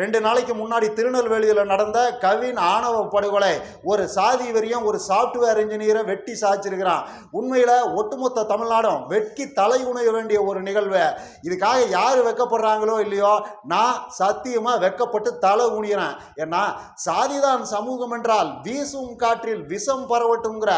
ரெண்டு நாளைக்கு முன்னாடி திருநெல்வேலியில் நடந்த கவின் ஆணவ படுகொலை ஒரு சாதி வரியும் ஒரு சாஃப்ட்வேர் இன்ஜினியரை வெட்டி சாய்ச்சிருக்கிறான். உண்மையில் ஒட்டுமொத்த தமிழ்நாடும் வெட்கி தலை உணைய வேண்டிய ஒரு நிகழ்வு. இதுக்காக யார் வெக்கப்படுறாங்களோ இல்லையோ நான் சத்தியமாக வெக்கப்பட்டு தலை குனிகிறேன் ஏன்னா சாதிதான் சமூகம் என்றால் வீசும் காற்றில் விஷம் பரவட்டுங்கிற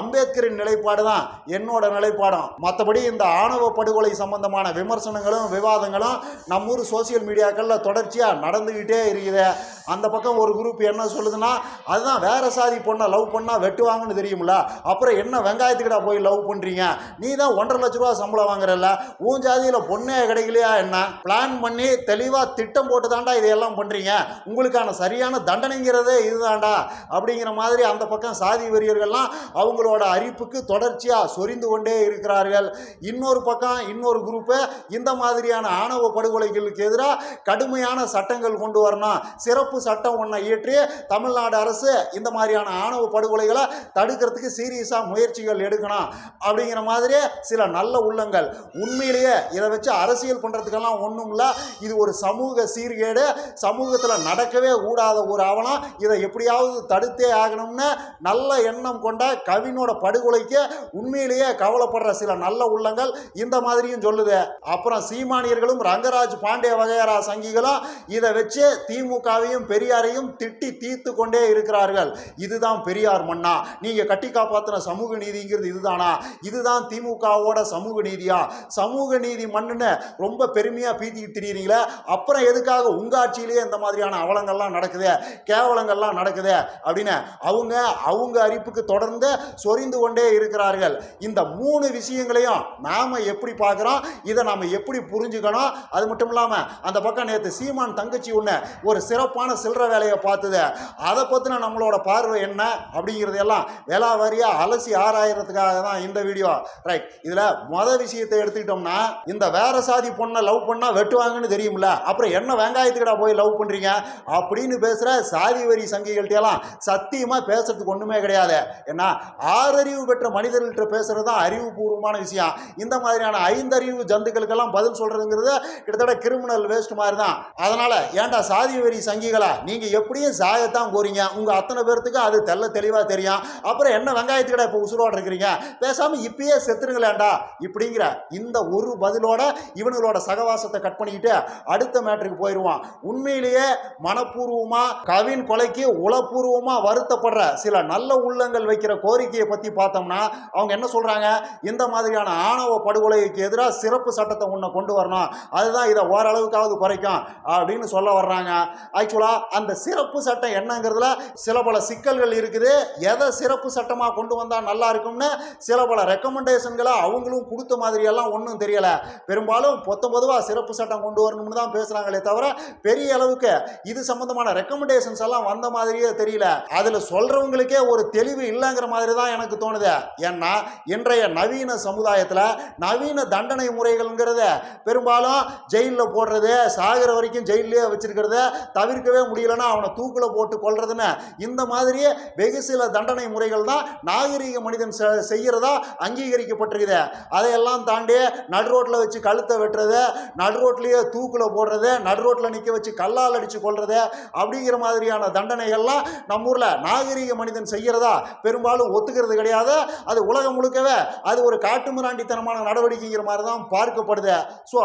அம்பேத்கரின் நிலைப்பாடு தான் என்னோட நிலைப்பாடும். மற்றபடி இந்த ஆணவ படுகொலை சம்பந்தமான விமர்சனங்களும் விவாதங்களும் நம்ம ஊர் சோசியல் மீடியாக்களில் தொடர்ச்சியாக நடந்துக்கிட்டே இருக்குது. அந்த பக்கம் ஒரு குரூப் என்ன சொல்லுதுன்னா அதுதான் வேற சாதி பொண்ணை லவ் பண்ணால் வெட்டுவாங்கன்னு தெரியும்ல. அப்புறம் என்ன வெங்காயத்துக்கிட்ட போய் லவ் பண்ணுறீங்க நீ தான் ஒன்றரை லட்ச ரூபா சம்பளம் வாங்குறல்ல. உன் ஜாதியில் பொண்ணே கிடைக்கலையா என்ன? பிளான் பண்ணி தெளிவாக திட்டம் போட்டு தாண்டா இதையெல்லாம் பண்ணுறீங்க உங்களுக்கான சரியான தண்டனைங்கிறதே இதுதான்டா. அப்படிங்கிற மாதிரி அந்த பக்கம் சாதி வெறியர்கள்லாம் அவங்களோட அரிப்புக்கு தொடர்ச்சியாக சொரிந்து கொண்டே இருக்கிறார்கள். இன்னொரு பக்கம் இன்னொரு குரூப்பு இந்த மாதிரியான ஆணவ படுகொலைகளுக்கு எதிராக கடுமையான சட்டங்கள் கொண்டு வரணும். சிறப்பு சட்டம் ஒன்றை இயற்றி தமிழ்நாடு அரசு இந்த மாதிரியான ஆணவ படுகொலைகளை தடுக்கிறதுக்கு சீரியஸாக முயற்சிகள் எடுக்கணும். அப்படிங்கிற மாதிரி சில நல்ல உள்ளங்கள். உண்மையிலேயே இதை வச்சு அரசியல் பண்ணுறதுக்கெல்லாம் ஒன்றும் இல்லை. இது ஒரு சமூக சீர்கேடு. சமூகத்தில் நடக்கவே கூடாத ஒரு அவலம். இதை எப்படியாவது தடுத்தே ஆகணும்னு நல்ல எண்ணம் கொண்ட கவினோட படுகொலைக்கு உண்மையிலேயே கவலைப்படுற சில நல்ல உள்ளங்கள் இந்த மாதிரியும் சொல்லுது. அப்புறம் சீமானியர்களும் ரங்கராஜ் பாண்டே வகையரா சங்கிகளும் இதை வச்சு திமுகவையும் பெரியாரையும் திட்டி தீர்த்து கொண்டே இருக்கிறார்கள். இதுதான் பெரியார் மண்ணா நீங்க கட்டி காப்பாத்தின சமூக நீதிங்கிறது இதுதானா? இதுதான் திமுகவோட சமூக நீதியா? சமூக நீதி மண்ணுன்னு ரொம்ப பெருமையா பீத்திக்கிட்டு திரியிறீங்களே. அப்புறம் எதுக்காக உங்க ஆட்சியிலேயே இந்த மாதிரியான அவலங்கள்லாம் நடக்குது? கேவலங்கள்லாம் நடக்குது? அப்படின்னு அவங்க அவங்க அறிப்புக்கு தொடர்ந்து சொரிந்து கொண்டே இருக்கிறார்கள். இந்த மூணு விஷயங்களையும் நாம எப்படி பார்க்குறோம்? இதை நாம எப்படி புரிஞ்சுக்கணும்? அது மட்டும் இல்லாமல் அந்த பக்கம் நேற்று சீமான் தங்கச்சி ஒன்று ஒரு சிறப்பான சில்லற வேலையை பார்த்தது. அதை பற்றின நம்மளோட பார்வை என்ன அப்படிங்கிறது எல்லாம் வேளாவாரியாக அலசி ஆராயிறதுக்காக தான் இந்த வீடியோ. ரைட் இதில் மொதல் விஷயத்தை எடுத்துக்கிட்டோம்னா இந்த வேற சாதி பொண்ணை லவ் பண்ணால் வெட்டுவாங்கன்னு தெரியும்ல. அப்புறம் என்ன வெங்காயத்துக்கடா போய் லவ் பண்ணுறீங்க அப்படின்னு பேசுகிற சாதி வரி சங்கிகள்கிட்டலாம் சத்தியமாக பேசுறதுக்கு ஒன்றுமே கிடையாது. ஏன்னா ஆறறிவு பெற்ற மனிதர்கள்ட்ட பேசுறது தான் அறிவுபூர்வமான விஷயம். இந்த மாதிரியான ஐந்தறிவு ஜந்துக்களுக்கெல்லாம் பதில் சொல்றதுங்கிறது கிட்டத்தட்ட கிரிமினல் வேஸ்ட் மாதிரி தான். அதனால ஏன்டா சாதி வெறி சங்கிகளா? நீங்கள் எப்படியும் சாயத்தான் போறீங்க. உங்கள் அத்தனை பேர்த்துக்கு அது தெல்ல தெளிவாக தெரியும். அப்புறம் என்ன வெங்காயத்துக்கடா இப்போ உசுரோடு இருக்கிறீங்க? பேசாமல் இப்பயே செத்துருங்களேண்டா இப்படிங்கிற இந்த ஒரு பதிலோட இவனுங்களோட சகவாசத்தை கட் பண்ணிக்கிட்டு அடுத்த மேட்ருக்கு போயிடுவான் உண்மையிலேயே மனப்பூர்வமாக கவின் கொலைக்கு உளப்பூர்வமாக வருத்தப்படுற சில நல்ல உள்ளங்கள் வைக்கிற கோரிக்கையை பற்றி பார்த்தோம்னா அவங்க என்ன சொல்கிறாங்க இந்த மாதிரியான ஆணவ படுகொலைக்கு எதிராக சிறப்பு சட்டத்தை ஒன்று கொண்டு வரணும். அதுதான் இதை ஓரளவுக்காவது குறைக்கும் அப்படின்னு சொல்ல சொல்ல வர்றாங்க. ஆக்சுவலாக அந்த சிறப்பு சட்டம் என்னங்கிறதுல சில பல சிக்கல்கள் இருக்குது. எதை சிறப்பு சட்டமாக கொண்டு வந்தால் நல்லா இருக்கும்னு சில பல ரெக்கமெண்டேஷன்களை அவங்களும் கொடுத்த மாதிரியெல்லாம் ஒன்றும் தெரியலை. பெரும்பாலும் பொத்த பொதுவாக சிறப்பு சட்டம் கொண்டு வரணும்னு தான் பேசுகிறாங்களே தவிர பெரிய அளவுக்கு இது சம்மந்தமான ரெக்கமெண்டேஷன்ஸ் எல்லாம் வந்த மாதிரியே தெரியல. அதில் சொல்கிறவங்களுக்கே ஒரு தெளிவு இல்லைங்கிற மாதிரி தான் எனக்கு தோணுது. ஏன்னா இன்றைய நவீன சமுதாயத்தில் நவீன தண்டனை முறைகள்ங்கிறத பெரும்பாலும் ஜெயிலில் போடுறது சாகிற வரைக்கும் ஜெயிலே வச்சிருக்கிறத தவிர்க்கவே முடியலன்னா அவனை தூக்கில் போட்டு கொள்றதுன்னு இந்த மாதிரி வெகு சில தண்டனை முறைகள் தான் நாகரீக மனிதன் செய்கிறதா செய்யறதா அங்கீகரிக்கப்பட்டிருக்குது. அதையெல்லாம் தாண்டி நடு ரோட்டில் வச்சு கழுத்தை வெட்டுறது நடு ரோட்லேயே தூக்கில் போடுறது நடு ரோட்டில் நிற்க வச்சு கல்லால் அடித்து கொள்றது அப்படிங்கிற மாதிரியான தண்டனைகள்லாம் நம்ம ஊரில் நாகரிக மனிதன் செய்யறதா பெரும்பாலும் ஒத்துக்கிறது கிடையாது. அது உலகம் முழுக்கவே அது ஒரு காட்டுமிராண்டித்தனமான நடவடிக்கைங்கிற மாதிரி தான் பார்க்கப்படுது. ஸோ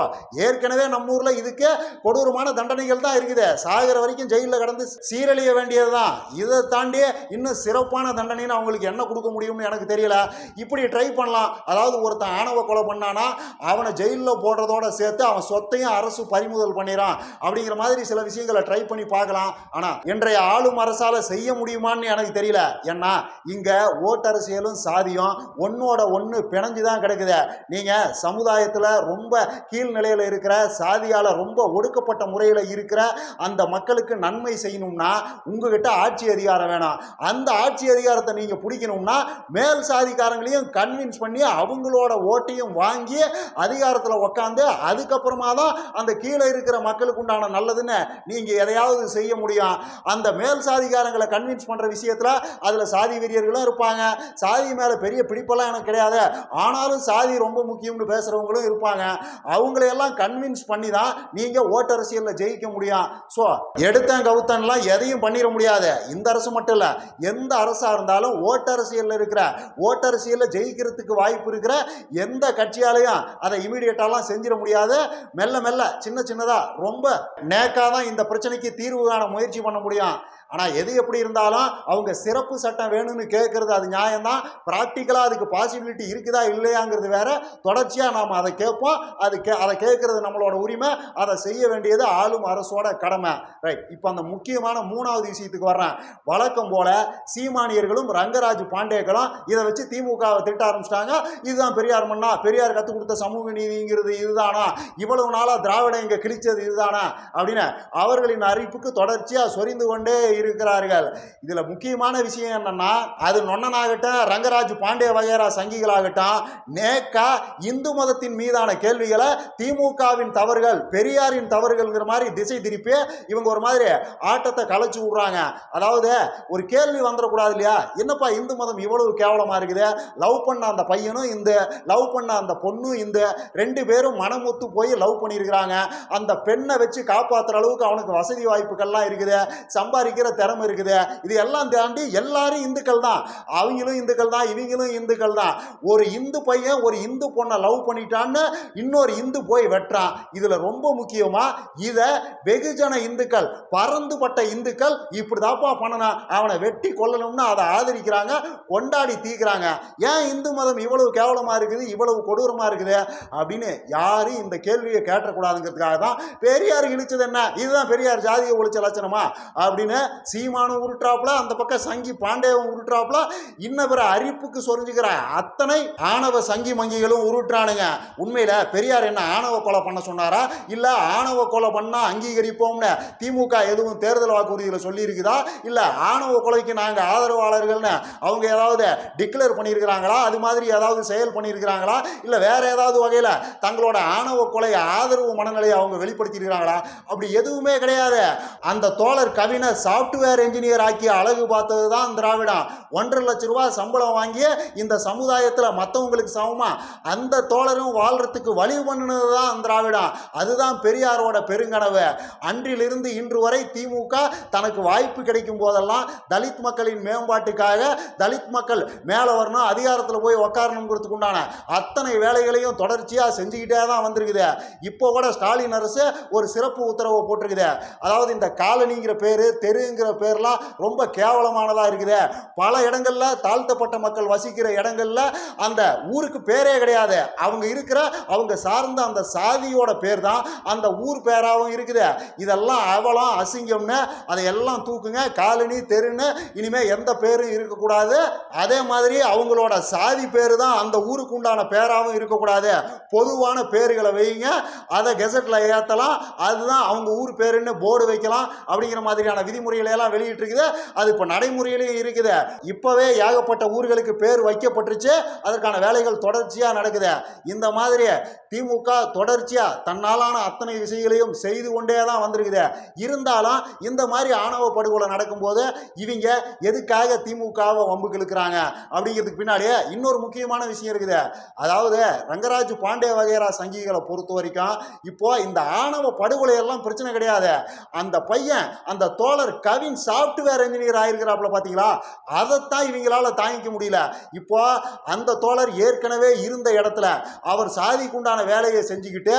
ஏற்கனவே நம்ம ஊரில் இதுக்கு கொடூரமான தண்டனைகள் தான் இருக்குது. சாகிற வரைக்கும் ஜெயிலில் கடந்து சீரழிய வேண்டியது தான் இதை தாண்டி இன்னும் சிறப்பான தண்டனைன்னு அவங்களுக்கு என்ன கொடுக்க முடியும்னு எனக்கு தெரியல. இப்படி ட்ரை பண்ணலாம். அதாவது ஒருத்தன் ஆணவ கொலை பண்ணானா அவனை ஜெயிலில் போடுறதோட சேர்த்து அவன் சொத்தையும் அரசு பறிமுதல் பண்ணிடான் அப்படிங்கிற மாதிரி சில விஷயங்களை ட்ரை பண்ணி பார்க்கலாம். ஆனால் இன்றைய ஆளும் அரசால் செய்ய முடியுமான்னு எனக்கு தெரியல. ஏன்னா இங்கே ஓட்டரசியலும் சாதியும் ஒன்னோட ஒன்று பிணைஞ்சு தான் கிடக்குது. நீங்கள் சமுதாயத்தில் ரொம்ப கீழ்நிலையில் இருக்கிற சாதியால் ரொம்ப ஒடுக்கப்பட்ட முறையில் இருக்கிற அந்த மக்களுக்கு நன்மை செய்யணும்னா உங்ககிட்ட ஆட்சி அதிகாரம் வேணாம். அந்த ஆட்சி அதிகாரத்தை நீங்க பிடிக்கணும்னா மேல் சாதிக்காரங்களையும் கன்வின்ஸ் பண்ணி அவங்களோட ஓட்டையும் வாங்கி அதிகாரத்தில் உக்காந்து அதுக்கப்புறமா தான் அந்த கீழே இருக்கிற மக்களுக்கு உண்டான நல்லதுன்னு நீங்க எதையாவது செய்ய முடியும். அந்த மேல் சாதிகாரங்களை கன்வின்ஸ் பண்ற விஷயத்துல அதுல சாதி வெறியர்களும் இருப்பாங்க. சாதி மேல பெரிய பிடிப்பெல்லாம் எனக்கு கிடையாது. ஆனாலும் சாதி ரொம்ப முக்கியம்னு பேசுறவங்களும் இருப்பாங்க. அவங்களையெல்லாம் கன்வின்ஸ் பண்ணி தான் நீங்க ஓட்டரசியலில் ஜெயிக்க முடியும் ஸோ எடுத்தேன் கவுத்தன்லாம் எதையும் பண்ணிட முடியாது. இந்த அரசு மட்டும் இல்லை எந்த அரசா இருந்தாலும் ஓட்டரசியலில் இருக்கிற ஓட்டரசியலில் ஜெயிக்கிறதுக்கு வாய்ப்பு இருக்கிற எந்த கட்சியாலையும் அதை இமீடியட்டாலாம் செஞ்சிட முடியாது. மெல்ல மெல்ல சின்ன சின்னதாக ரொம்ப நேக்காக தான் இந்த பிரச்சனைக்கு தீர்வு காண முயற்சி பண்ண முடியும். ஆனால் எது எப்படி இருந்தாலும் அவங்க சிறப்பு சட்டம் வேணும்னு கேட்குறது அது நியாயம்தான். ப்ராக்டிக்கலாக அதுக்கு பாசிபிலிட்டி இருக்குதா இல்லையாங்கிறது வேற. தொடர்ச்சியாக நாம் அதை கேட்போம். அது கே அதை கேட்குறது நம்மளோட உரிமை. அதை செய்ய வேண்டியது ஆளும் அரசோட கடமை. ரைட் இப்போ அந்த முக்கியமான மூணாவது விஷயத்துக்கு வர்றேன். வழக்கம் போல சீமானியர்களும் ரங்கராஜ் பாண்டேக்களும் இதை வச்சு திமுகவை திட்ட ஆரம்பிச்சிட்டாங்க. இதுதான் பெரியார் மண்ணா பெரியார் கற்றுக் கொடுத்த சமூக நீதிங்கிறது இதுதானா? இவ்வளவு நாளாக திராவிடம் இங்கே கிழிச்சது இதுதானா? அப்படின்னு அவர்களின் அறிவிப்புக்கு தொடர்ச்சியாக சொரிந்து கொண்டே இருக்கிறார்கள். இதில் முக்கியமான விஷயம் என்னன்னா அது நொன்னனாகட்டும் ரங்கராஜ் பாண்டே வகையரா சங்கிகளாகட்டும் நேக்கா இந்து மதத்தின் மீதான கேள்விகளை திமுகவின் தவறுகள் பெரியாரின் தவறுகள்ங்கிற மாதிரி திசை திருப்பி இவங்க ஒரு மாதிரி ஆட்டத்தை கலைச்சு விடுறாங்க. அதாவது ஒரு கேள்வி வந்துடக்கூடாது இல்லையா? என்னப்பா இந்து மதம் இவ்வளவு கேவலமாக இருக்குது? லவ் பண்ண அந்த பையனும் இந்த லவ் பண்ண அந்த பொண்ணும் இந்த. ரெண்டு பேரும் மனமொத்து போய் லவ் பண்ணியிருக்கிறாங்க. அந்த பெண்ணை வச்சு காப்பாற்றுற அளவுக்கு அவனுக்கு வசதி வாய்ப்புகள்லாம் இருக்குது. சம்பாதிக்கிற திறமை இருக்குது. இது எல்லாம் தாண்டி எல்லாரும் இந்துக்கள் தான். அவங்களும் இந்துக்கள் தான் இவங்களும் இந்துக்கள் தான். ஒரு இந்து பையன் ஒரு இந்து பொண்ணை லவ் பண்ணிட்டான்னு இன்னொரு இந்து போய் வெட்டுறான். இதில் ரொம்ப முக்கியமாக இதை வெகுஜன இந்துக்கள் பறந்துபட்ட இந்துக்கள் இப்படி தாப்பா பண்ணனா அவனை வெட்டி கொல்லணும்னு அதை ஆதரிக்கிறாங்க கொண்டாடி தீக்கிறாங்க. ஏன் இந்து மதம் இவ்வளவு கேவலமாக இருக்குது இவ்வளவு கொடூரமாக இருக்குது? அப்படின்னு யாரும் இந்த கேள்வியை கேட்டக்கூடாதுங்கிறதுக்காக தான் பெரியார் இழிச்சது என்ன? இதுதான் பெரியார் ஜாதியை ஒழிச்ச லட்சணமா? அப்படின்னு சீமானும் உருட்டுறாப்புல அந்த பக்கம் சங்கி பாண்டேவும் உருட்டுறாப்புல இன்ன பிற அரிப்புக்கு சொரிஞ்சுக்கிற அத்தனை ஆணவ சங்கி மங்கிகளும் உருட்டுறானுங்க. உண்மையில் பெரியார் என்ன ஆணவ கொலை பண்ண சொன்னாரா? இல்லை ஆணவ கொலை அங்கேயும் அங்கீகரிப்போம்னு திமுக எதுவும் தேர்தல் வாக்குறுதியில் சொல்லியிருக்குதா? இல்லை ஆணவ கொலைக்கு நாங்கள் ஆதரவாளர்கள்னு அவங்க ஏதாவது டிக்ளேர் பண்ணியிருக்கிறாங்களா? அது மாதிரி ஏதாவது செயல் பண்ணியிருக்கிறாங்களா? இல்லை வேறு ஏதாவது வகையில் தங்களோட ஆணவ கொலை ஆதரவு மனநிலையை அவங்க வெளிப்படுத்தியிருக்கிறாங்களா? அப்படி எதுவுமே கிடையாது. அந்த தோழர் கவினை சாஃப்ட்வேர் என்ஜினியர் ஆக்கி அழகு பார்த்தது தான் திராவிடம். ஒன்றரை லட்ச ரூபா சம்பளம் வாங்கி இந்த சமுதாயத்தில் மற்றவங்களுக்கு சமமாக அந்த தோழரும் வாழ்றதுக்கு வழி பண்ணினது தான் திராவிடம். அதுதான் பெரியாரோட பெருங்கனவு. அன்றிலிருந்து இன்று வரை திமுக தனக்கு வாய்ப்பு கிடைக்கும் போதெல்லாம் தலித் மக்களின் மேம்பாட்டுக்காக தலித் மக்கள் மேலே வரணும் அதிகாரத்தில் போய் உக்காரணுங்கிறதுக்கு உண்டான அத்தனை வேலைகளையும் தொடர்ச்சியாக செஞ்சுக்கிட்டே தான் வந்திருக்குது. இப்போ கூட ஸ்டாலின் அரசு ஒரு சிறப்பு உத்தரவை போட்டிருக்குது. அதாவது இந்த காலனிங்கிற பேர் தெருங்கிற பேர்லாம் ரொம்ப கேவலமானதாக இருக்குது. பல இடங்களில் தாழ்த்தப்பட்ட மக்கள் வசிக்கிற இடங்களில் அந்த ஊருக்கு பேரே கிடையாது. அவங்க இருக்கிற அவங்க சார்ந்த அந்த சாதியோட பேர் தான் அந்த ஊர் பேராகவும் இருக்குது. இதெல்லாம் அவலம் அசிங்கம்னு அதையெல்லாம் தூக்குங்க காலனி தெருன்னு இனிமேல் எந்த பேரும் இருக்கக்கூடாது. அதே மாதிரி அவங்களோட சாதி பேர் தான் அந்த ஊருக்கு உண்டான பேராகவும் இருக்கக்கூடாது. பொதுவான பேர்களை வைங்க அதை கெசட்டில் ஏற்றலாம் அதுதான் அவங்க ஊர் பேருன்னு போர்டு வைக்கலாம் அப்படிங்கிற மாதிரியான விதிமுறைகளையெல்லாம் வெளியிட்டிருக்குது. அது இப்போ நடைமுறையிலையும் இருக்குது. இப்போவே ஏகப்பட்ட ஊர்களுக்கு பேர் வைக்கப்பட்டுருச்சு. அதற்கான வேலைகள் தொடர்ச்சியாக நடக்குது. இந்த மாதிரி திமுக தொடர்ச்சியாக தன்னாலான அத்தனை விஷயங்களையும் செய்து கொண்டே தான் வந்திருக்குது. இருந்தாலும் இந்த மாதிரி ஆணவ படுகொலை நடக்கும்போது இவங்க எதுக்காக திமுகவை வம்புக்கு இழுக்கிறாங்க அப்படிங்கிறதுக்கு பின்னாடியே இன்னொரு முக்கியமான விஷயம் இருக்குது. அதாவது ரங்கராஜ் பாண்டே வகைரா சங்கிகளை பொறுத்த வரைக்கும் இப்போ இந்த ஆணவ படுகொலை எல்லாம் பிரச்சனை கிடையாது. அந்த பையன் அந்த தோழர் கவின் சாஃப்ட்வேர் இன்ஜினியர் ஆயிருக்கிறாப்புல பார்த்தீங்களா அதைத்தான் இவங்களால தாங்கிக்க முடியல. இப்போ அந்த தோழர் ஏற்கனவே இருந்த இடத்துல அவர் சாதிக்குண்டான வேலையை செஞ்சுக்கிட்டு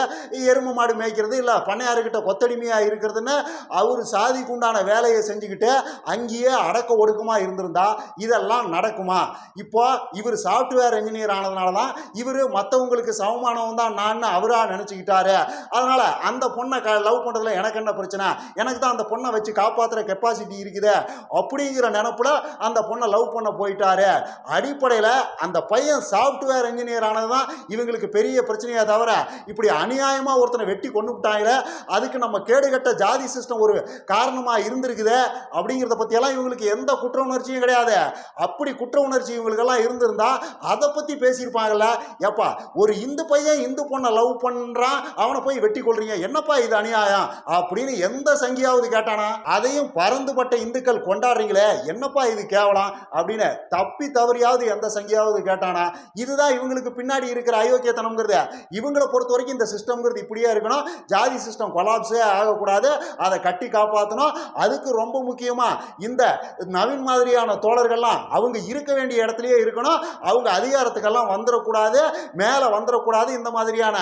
எருமை மாடு மேய்க்கிறது இல்லை பண்ணையாருக்கிட்ட கொத்தடிமையாக இருக்கிறதுன்னு அவர் சாதிக்கு உண்டான வேலையை செஞ்சுக்கிட்டு அங்கேயே அடக்க ஒடுக்கமாக இருந்திருந்தா இதெல்லாம் நடக்குமா? இப்போ இவர் சாஃப்ட்வேர் இன்ஜினியர் ஆனதுனால தான் இவர் மற்றவங்களுக்கு சமமானவன் தான் நான் அவராக நினச்சிக்கிட்டாரு. அதனால அந்த பொண்ணை க லவ் பண்ணுறதுல எனக்கு என்ன பிரச்சனை? எனக்கு தான் அந்த பொண்ணை வச்சு காப்பாற்றுற கெப்பாசிட்டி இருக்குது. அப்படிங்கிற நினப்பில் அந்த பொண்ணை லவ் பண்ண போயிட்டாரு. அடிப்படையில் அந்த பையன் சாஃப்ட்வேர் இன்ஜினியர் ஆனது தான் இவங்களுக்கு பெரிய பிரச்சனையே தவிர இப்படி அநியாயமாக ஒருத்தனை வெட்டி கொண்டு விட்டாங்களே அதுக்கு நம்ம கேடுகட்ட ஜாதி சிஸ்டம் ஒரு காரணமாக இருந்திருக்குதே அப்படிங்கிறத பற்றியெல்லாம் இவங்களுக்கு எந்த குற்ற உணர்ச்சியும் கிடையாது. அப்படி குற்ற உணர்ச்சி இவங்களுக்கெல்லாம் இருந்திருந்தா அதை பற்றி பேசியிருப்பாங்கல்ல. ஏப்பா ஒரு இந்து பையன் இந்து பொண்ணை லவ் பண்ணுறான் அவனை போய் வெட்டி கொள்றீங்க என்னப்பா இது அநியாயம்? அப்படின்னு எந்த சங்கியாவது கேட்டானா அதையும் பறந்துபட்ட இந்துக்கள் கொண்டாடுறீங்களே என்னப்பா இது கேவலம்? அப்படின்னு தப்பி தவறியாவது எந்த சங்கியாவது கேட்டானா இதுதான் இவங்களுக்கு பின்னாடி இருக்கிற அயோக்கியத்தனம்ங்கிறது. இவங்களை பொறுத்த வரைக்கும் இந்த சிஸ்டம்ங்கிறது இப்படியே இருக்கணும். ஜாதி சிஸ்டம் கொலாப்ஸு ஆகக்கூடாது. அதை கட்டி காப்பாற்றணும் அதுக்கு ரொம்ப முக்கியமாக இந்த நவீன் மாதிரியான தோழர்கள்லாம் அவங்க இருக்க வேண்டிய இடத்துலையே இருக்கணும். அவங்க அதிகாரத்துக்கெல்லாம் வந்துடக்கூடாது மேலே வந்துடக்கூடாது இந்த மாதிரியான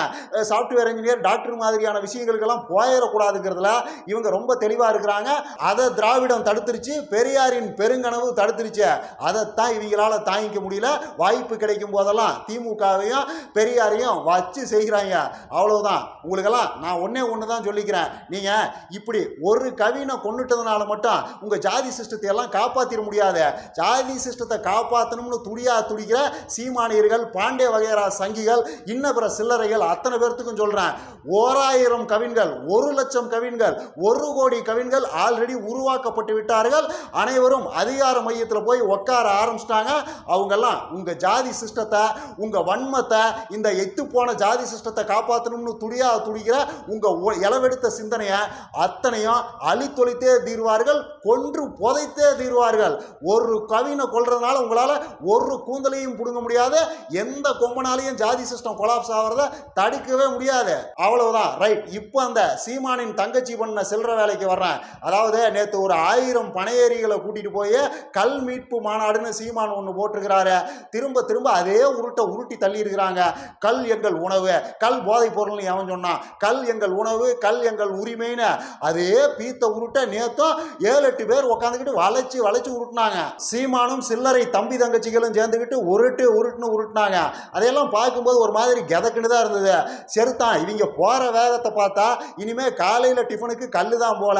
சாஃப்ட்வேர் இன்ஜினியர் டாக்டர் மாதிரியான விஷயங்களுக்கெல்லாம் போயிடக்கூடாதுங்கிறதுல இவங்க ரொம்ப தெளிவாக இருக்கிறாங்க. அதை திராவிடம் தடுத்துருச்சு. பெரியாரின் பெருங்கனவு தடுத்துருச்சு. அதைத்தான் இவங்களால் தாங்கிக்க முடியல. வாய்ப்பு கிடைக்கும் போதெல்லாம் திமுகவையும் பெரியாரையும் வச்சு செய்கிறாங்க. அவ்வளோதான் உங்களுக்கெல்லாம் நான் ஒன்றே ஒன்று தான் சொல்லிக்கிறேன். நீங்கள் இப்படி ஒரு கவினை கொண்டுட்டதுனால மட்டும் உங்கள் ஜாதி சிஸ்டத்தை எல்லாம் காப்பாற்றிட முடியாது. ஜாதி சிஸ்டத்தை காப்பாற்றணும்னு துடியா துடிக்கிற சீமானியர்கள் பாண்டே வகையரா சங்கிகள் இன்ன பிற சில்லறைகள் அத்தனை பேர்த்துக்கும் சொல்கிறேன் ஓராயிரம் கவின்கள் ஒரு லட்சம் கவின்கள் ஒரு கோடி கவின்கள் ஆல்ரெடி உருவாக்கப்பட்டு விட்டார்கள். அனைவரும் அதிகார மையத்தில் போய் உட்கார ஆரம்பிச்சிட்டாங்க. அவங்கெல்லாம் உங்கள் ஜாதி சிஸ்டத்தை உங்கள் வன்மத்தை இந்த எத்து போன ஜாதி சிஸ்டத்தை காப்பாற்றணும்னு துடியா துடிக்கிற உங்கள் இளவெடுத்த சிந்தனையை அத்தனையும் அழித்தொழித்தே தீர்வார்கள் கொன்று புதைத்தே தீர்வார்கள். ஒரு கவினை கொல்றதுனால உங்களால் ஒரு கூந்தலையும் பிடுங்க முடியாது எந்த கொம்பனாலையும் ஜாதி சிஸ்டம் கொலாப்ஸ் ஆகிறத தடுக்கவே முடியாது. அவ்வளவுதான். ரைட் இப்போ அந்த சீமானின் தங்கச்சி பண்ண செல்ற வேலைக்கு வர்றேன். அதாவது நேற்று ஒரு ஆயிரம் பனையேரிகளை கூட்டிட்டு போய் கல் மீட்பு மாநாடுன்னு சீமான் ஒன்று போட்டிருக்கிறாரு. திரும்ப திரும்ப அதே உருட்டை உருட்டி தள்ளி இருக்கிறாங்க கல் எங்கள் உணவு கல் போதைப் பொருள்னு எவன் சொன்னான். கல் எங்கள் உணவு கல் எங்கள் உரிமைன்னு. அதே பீத்த உருட்ட நேத்தும் ஏழு எட்டு பேர் உட்காந்துக்கிட்டு வளைச்சு வளைச்சு உருட்டினாங்க. சீமானும் சில்லறை தம்பி தங்கச்சிகளும் சேர்ந்துக்கிட்டு உருட்டு உருட்டுன்னு உருட்டினாங்க. அதையெல்லாம் பார்க்கும்போது ஒரு மாதிரி கெதக்குன்னு தான் இருந்தது. செருத்தான் இவங்க போகிற வேகத்தை பார்த்தா இனிமே காலையில் டிஃபனுக்கு கல்லு தான் போல.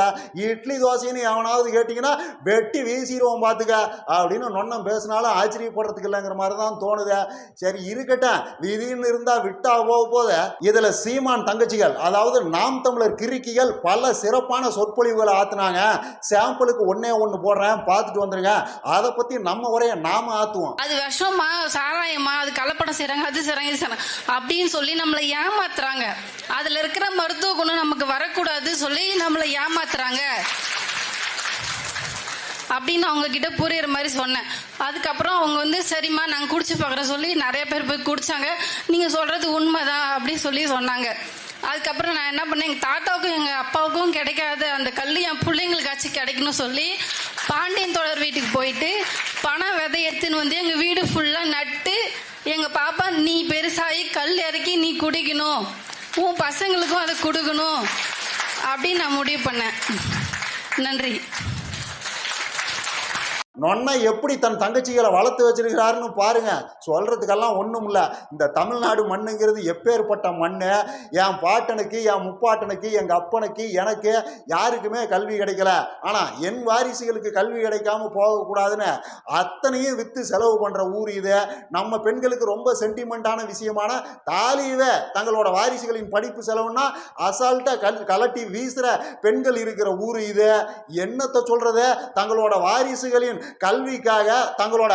இட்லி தோசைன்னு எவனாவது கேட்டிங்கன்னா வெட்டி வீசிடுவோம் பார்த்துக்க அப்படின்னு நொன்னம் பேசினாலும் ஆச்சரியப்படுறதுக்கு இல்லைங்கிற மாதிரி தான் தோணுது. சரி இருக்கட்டும். விதின்னு இருந்தால் விட்டா போக போது இதில் சீமான் தங்கச்சிகள் அதாவது நாம் தமிழர் கிறுக்கிகள் பல சிறப்பான சொற்பொழிவுகளை ஆத்துனாங்க. சாம்பிளுக்கு ஒன்னே ஒன்று போடுறேன் பார்த்துட்டு வந்துருங்க. அதை பற்றி நம்ம உரையை நாம ஆற்றுவோம் அது விஷமா சாராயமா அது கலப்படம் செய்கிறாங்க அது சிறங்க இது அப்படின்னு சொல்லி நம்மளை ஏமாத்துறாங்க. அதுல இருக்கிற மருத்துவ குணம் நமக்கு வரக்கூடாது சொல்லி நம்மளை ஏமாத்துறாங்க. அப்படின்னு அவங்க கிட்ட புரியுற மாதிரி சொன்னேன். அதுக்கப்புறம் அவங்க வந்து சரிம்மா நாங்கள் குடிச்சு பார்க்குறோம் சொல்லி நிறைய பேர் போய் குடிச்சாங்க. நீங்கள் சொல்றது உண்மைதான் அப்படின்னு சொல்லி சொன்னாங்க. அதுக்கப்புறம் நான் என்ன பண்ணேன் எங்கள் தாத்தாவுக்கும் எங்கள் அப்பாவுக்கும் கிடைக்காது அந்த கல் என் பிள்ளைங்களுக்காச்சும் கிடைக்கணும் சொல்லி பாண்டியன் தோழர் வீட்டுக்கு போயிட்டு பண விதை எடுத்துன்னு வந்து எங்கள் வீடு ஃபுல்லாக நட்டு எங்கள் பாப்பா நீ பெருசாகி கல் இறக்கி நீ குடிக்கணும். உன் பசங்களுக்கும் அதை கொடுக்கணும். அப்படின்னு நான் முடிவு பண்ணேன். நன்றி. நொன்னை எப்படி தன் தங்கச்சிகளை வளர்த்து வச்சிருக்கிறாருன்னு பாருங்க. சொல்றதுக்கெல்லாம் ஒன்றும் இல்லை இந்த தமிழ்நாடு மண்ணுங்கிறது எப்பேற்பட்ட மண் என் பாட்டனுக்கு என் முப்பாட்டனுக்கு எங்கள் அப்பனுக்கு எனக்கு யாருக்குமே கல்வி கிடைக்கல. ஆனால் என் வாரிசுகளுக்கு கல்வி கிடைக்காம போகக்கூடாதுன்னு அத்தனையும் விற்று செலவு பண்ணுற ஊர் இது. நம்ம பெண்களுக்கு ரொம்ப சென்டிமெண்ட்டான விஷயமான தாலியவே தங்களோட வாரிசுகளின் படிப்பு செலவுன்னா அசால்ட்டாக கல் கலட்டி வீசுகிற பெண்கள் இருக்கிற ஊர் இது. என்னத்தை சொல்கிறத தங்களோட வாரிசுகளின் கல்விக்காக தங்களோட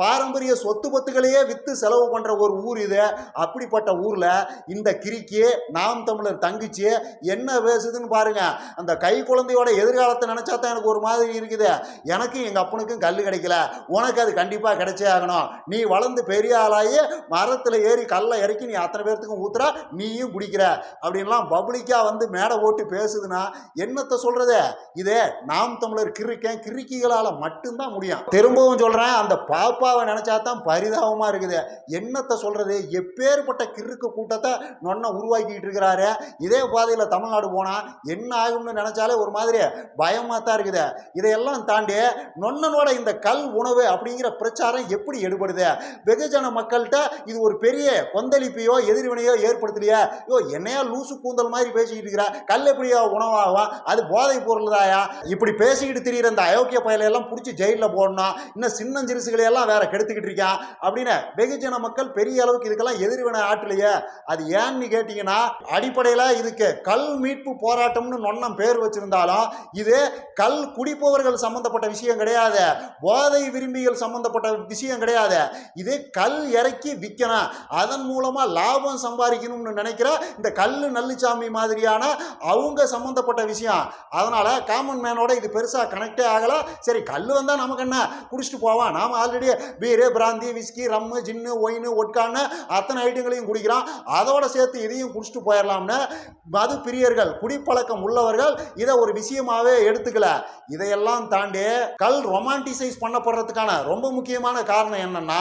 பாரம்பரிய சொத்து பத்துகளையே விற்று செலவு பண்ணுற ஒரு ஊர் இது. அப்படிப்பட்ட ஊரில் இந்த கிரிக்கி நாம் தமிழர் தங்கிச்சு என்ன பேசுதுன்னு பாருங்க. அந்த கை குழந்தையோட எதிர்காலத்தை நினச்சா தான் எனக்கு ஒரு மாதிரி இருக்குது. எனக்கும் எங்கள் அப்பனுக்கும் கல் கிடைக்கல. உனக்கு அது கண்டிப்பாக கிடைச்சே ஆகணும். நீ வளர்ந்து பெரிய ஆளாகி மரத்தில் ஏறி கல்லை இறக்கி நீ அத்தனை பேர்த்துக்கும் ஊத்துற நீயும் குடிக்கிற. அப்படின்லாம் பப்ளிக்காக வந்து மேடை போட்டு பேசுதுன்னா என்னத்தை சொல்றது? இதே நாம் தமிழர் கிறுக்கேன். கிறுக்கிகளால் மட்டும்தான் முடியும். திரும்பவும் சொல்கிறேன் அந்த பாப்பாவை நினச்சா தான் பரிதாபமாக இருக்குது. என்னத்தை சொல்கிறது எப்பேற்பட்ட கிறுக்கு கூட்டத்தை நொன்ன உருவாக்கிட்டு இருக்கிறாரு. இதே பாதையில் தமிழ்நாடு போனால் என்ன ஆகும்னு நினச்சாலே ஒரு மாதிரி பயமாக தான் இருக்குது. இதையெல்லாம் தாண்டி நொன்னனோட இந்த கல் உணவு அப்படிங்கிற பிரச்சாரம் எப்படி எடுபடுது? வெகுஜன மக்கள்கிட்ட இது ஒரு பெரிய கொந்தளிப்பையோ எதிர்வினையோ ஏற்படுத்தலையா? ஐயோ என்னையா லூசு கூந்தல் மாதிரி பேசிக்கிட்டு இருக்கிறா? கல் எப்படியா உணவாகும்? அது போதை பொருள் தாயா இப்படி பேசிக்கிட்டு தெரியுற இந்த அயோக்கிய பயலை பிடிச்சி பிடிச்சி ஜெயிலில் போடணும் இன்னும் சின்ன எல்லாம் வேற கெடுத்துக்கிட்டு இருக்கான் அப்படின்னு வெகுஜன மக்கள் பெரிய அளவுக்கு இதுக்கெல்லாம் எதிர்வினை ஆட்டலையே. அது ஏன்னு கேட்டிங்கன்னா அடிப்படையில் இதுக்கு கல் மீட்பு போராட்டம்னு நொன்னம் பேர் வச்சிருந்தாலும் இது கல் குடிப்பவர்கள் சம்பந்தப்பட்ட விஷயம் கிடையாது. போதை விரும்பிகள் சம்பந்தப்பட்ட விஷயம் கிடையாது. இது கல் இறக்கி விற்கணும் அதன் மூலமாக லாபம் சம்பாதிக்கணும்னு நினைக்கிற இந்த கல் நல்லுச்சாமி மாதிரியான அவங்க சம்பந்தப்பட்ட விஷயம். அதனால் காமன் மேனோட இது பெருசாக கனெக்டே ஆகலை. சரி கல் வந்தால் வந்தா நமக்கு என்ன? குடிச்சிட்டு போவான் நாம already beer brandy whisky rum gin wine ஒட்கான்னு அத்தனை ஐட்டங்களையும் குடிக்கிறான் அதோட சேர்த்து இதையும் குடிச்சிட்டு போயிடலாம்னு மது பிரியர்கள் குடிப்பழக்கம் உள்ளவர்கள் இதை ஒரு விஷயமாவே எடுத்துக்கல. இதையெல்லாம் தாண்டி கல் ரொமான்டிசைஸ் பண்ணப்படுறதுக்கான ரொம்ப முக்கியமான காரணம் என்னன்னா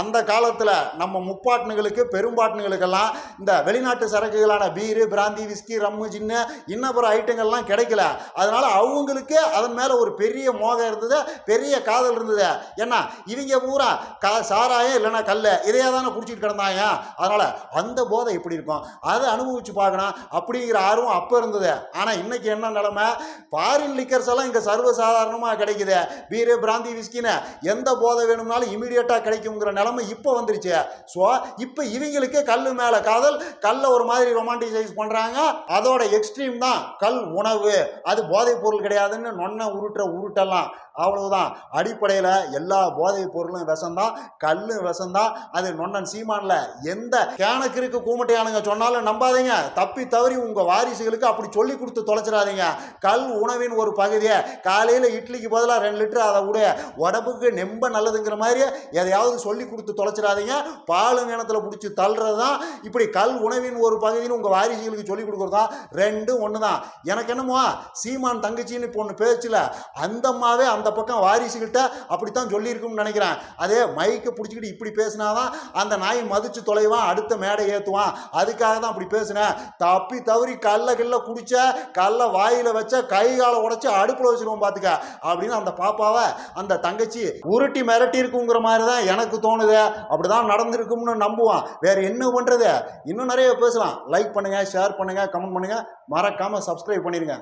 அந்த காலத்தில் நம்ம முப்பாட்டினுகளுக்கு பெரும்பாட்டினுகளுக்கெல்லாம் இந்த வெளிநாட்டு சரக்குகளான beer brandy whisky rum gin இன்னப்புற ஐட்டங்கள்லாம் கிடைக்கல. அதனால அவங்களுக்கு அதன் மேலே ஒரு பெரிய மோகம் இருந்தது. பெரிய காதல் இருந்தது. என்ன இவங்க பூரா கா சாராயம் இல்லைன்னா கல்ல இதையே தானே குடிச்சிட்டு கிடந்தாங்க. அதனால் அந்த போதை எப்படி இருக்கும். அதை அனுபவிச்சு பார்க்கணும் அப்படிங்கிற ஆர்வம் அப்போ இருந்தது. ஆனால் இன்னைக்கு என்ன நிலமை? ஃபாரின் லிக்கர்ஸ் எல்லாம் இங்கே சர்வசாதாரணமாக கிடைக்குது. பீரு பிராந்தி விஸ்கின்னு எந்த போதை வேணும்னாலும் இமீடியட்டாக கிடைக்குங்கிற நிலமை இப்போ வந்துருச்சு. ஸோ இப்போ இவங்களுக்கு கல் மேலே காதல் கல்லை ஒரு மாதிரி ரொமான்டிசைஸ் பண்ணுறாங்க அதோட எக்ஸ்ட்ரீம் தான் கல் உணவு. அது போதைப் பொருள் கிடையாதுன்னு நொன்ன உருட்டுற உருட்டெல்லாம். அவ்வளவுதான். அடிப்படையில் எல்லா போதைப் பொருளும் விஷம்தான் கல்லும் விஷம்தான். அது நொன்னன் சீமானில் எந்த கேனக்கு இருக்கு கூமட்டையானுங்க சொன்னாலும் நம்பாதீங்க. தப்பி தவறி உங்கள் வாரிசுகளுக்கு அப்படி சொல்லி கொடுத்து தொலைச்சிடாதீங்க. கல் உணவின் ஒரு பகுதியை. காலையில் இட்லிக்கு பதிலாக ரெண்டு லிட்டர் அதை விட. உடம்புக்கு நெம்ப நல்லதுங்கிற மாதிரி எதையாவது சொல்லி கொடுத்து தொலைச்சிடாதீங்க. பாலும் கிணத்துல பிடிச்சி தள்ளுறது தான் இப்படி கல் உணவின் ஒரு பகுதின்னு உங்கள் வாரிசுகளுக்கு சொல்லி கொடுக்குறது தான் ரெண்டும் ஒன்று தான் எனக்கு என்னமோ சீமான் தங்கச்சின்னு இப்போ ஒன்று பேச்சில் அந்தம்மாவே அந்த பக்கம் வாரிசுகிட்ட அப்படித்தான் சொல்லியிருக்கும்னு நினைக்கிறேன். அதே மைக்கை பிடிச்சிக்கிட்டு இப்படி பேசினாதான் அந்த நாய் மதிச்சு தொலைவான் அடுத்த மேடை ஏற்றுவான் அதுக்காக தான் அப்படி பேசினேன். தப்பி தவறி கல்ல கில்ல குடிச்ச கல்ல வாயில வச்ச கை காலை உடச்சி அடுப்பில் வச்சிருவோம் பார்த்துக்க அப்படின்னு அந்த பாப்பாவை அந்த தங்கச்சி உருட்டி மிரட்டி இருக்குங்கிற மாதிரி தான் எனக்கு தோணுது. அப்படிதான் நடந்திருக்கும்னு நம்புவான். வேற என்ன பண்ணுறது இன்னும் நிறைய பேசலாம். லைக் பண்ணுங்க ஷேர் பண்ணுங்க கமெண்ட் பண்ணுங்க. மறக்காம சப்ஸ்கிரைப் பண்ணிருங்க.